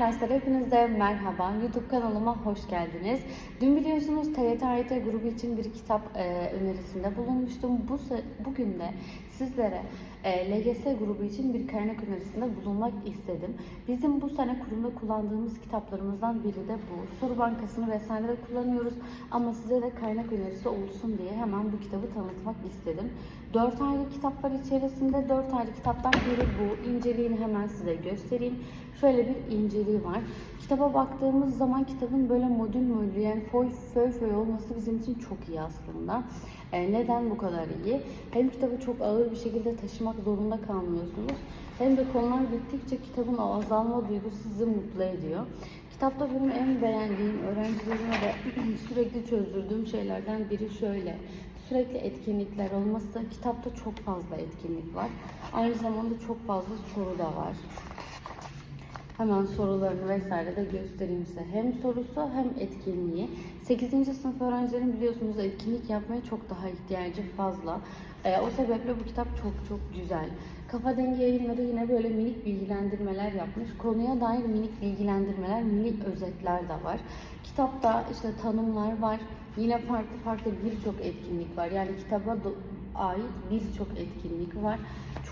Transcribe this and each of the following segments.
Arkadaşlar hepinize merhaba. YouTube kanalıma hoş geldiniz. Dün biliyorsunuz TYT AYT grubu için bir kitap e, önerisinde bulunmuştum. Bu bugün de sizlere e, LGS grubu için bir kaynak önerisinde bulunmak istedim. Bizim bu sene kurumda kullandığımız kitaplarımızdan biri de bu. Soru bankasını vesaire kullanıyoruz ama size de kaynak önerisi olsun diye hemen bu kitabı tanıtmak istedim. 4 ayrı kitap var içerisinde. 4 ayrı kitaptan biri bu. İnceliğini hemen size göstereyim. Şöyle bir inceliği var. Kitaba baktığımız zaman kitabın böyle modül modül yani foy föy föy olması bizim için çok iyi aslında. E, neden bu kadar iyi? Hem kitabı çok ağır bir şekilde taşımak zorunda kalmıyorsunuz. Hem de konular bittikçe kitabın o azalma duygusu sizi mutlu ediyor. Kitapta benim en beğendiğim, öğrencilerime de sürekli çözdürdüğüm şeylerden biri şöyle. Sürekli etkinlikler olması. Kitapta çok fazla etkinlik var. Aynı zamanda çok fazla soru da var. Hemen sorularını vesaire de göstereyim size. Hem sorusu hem etkinliği. 8. sınıf öğrencilerin biliyorsunuz etkinlik yapmaya çok daha ihtiyacı fazla. Ee, o sebeple bu kitap çok çok güzel. Kafa Dengi yayınları yine böyle minik bilgilendirmeler yapmış. Konuya dair minik bilgilendirmeler, minik özetler de var. Kitapta işte tanımlar var. Yine farklı farklı birçok etkinlik var. Yani kitaba ait birçok etkinlik var.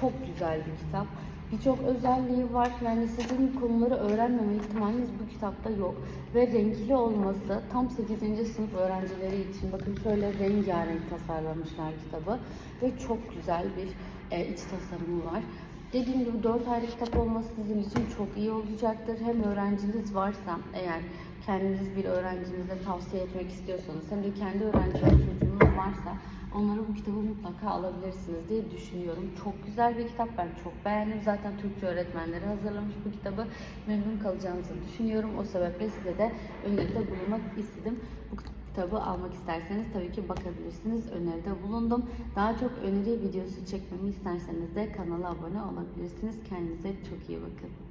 Çok güzel bir kitap. Birçok özelliği var. Yani sizin konuları öğrenmeme ihtimaliniz bu kitapta yok. Ve renkli olması tam 8. sınıf öğrencileri için bakın şöyle rengarenk tasarlamışlar kitabı. Ve çok güzel bir e, iç tasarımı var. Dediğim gibi 4 ayrı kitap olması sizin için çok iyi olacaktır. Hem öğrenciniz varsa eğer kendiniz bir öğrencinize tavsiye etmek istiyorsanız hem de kendi öğrenciniz çocuğunuz varsa onlara bu kitabı mutlaka alabilirsiniz diye düşünüyorum. Çok güzel bir kitap. Ben çok beğendim. Zaten Türkçe öğretmenleri hazırlamış bu kitabı. Memnun kalacağınızı düşünüyorum. O sebeple size de öneride bulunmak istedim. Bu kitabı almak isterseniz tabii ki bakabilirsiniz. Öneride bulundum. Daha çok öneri videosu çekmemi isterseniz de kanala abone olabilirsiniz. Kendinize çok iyi bakın.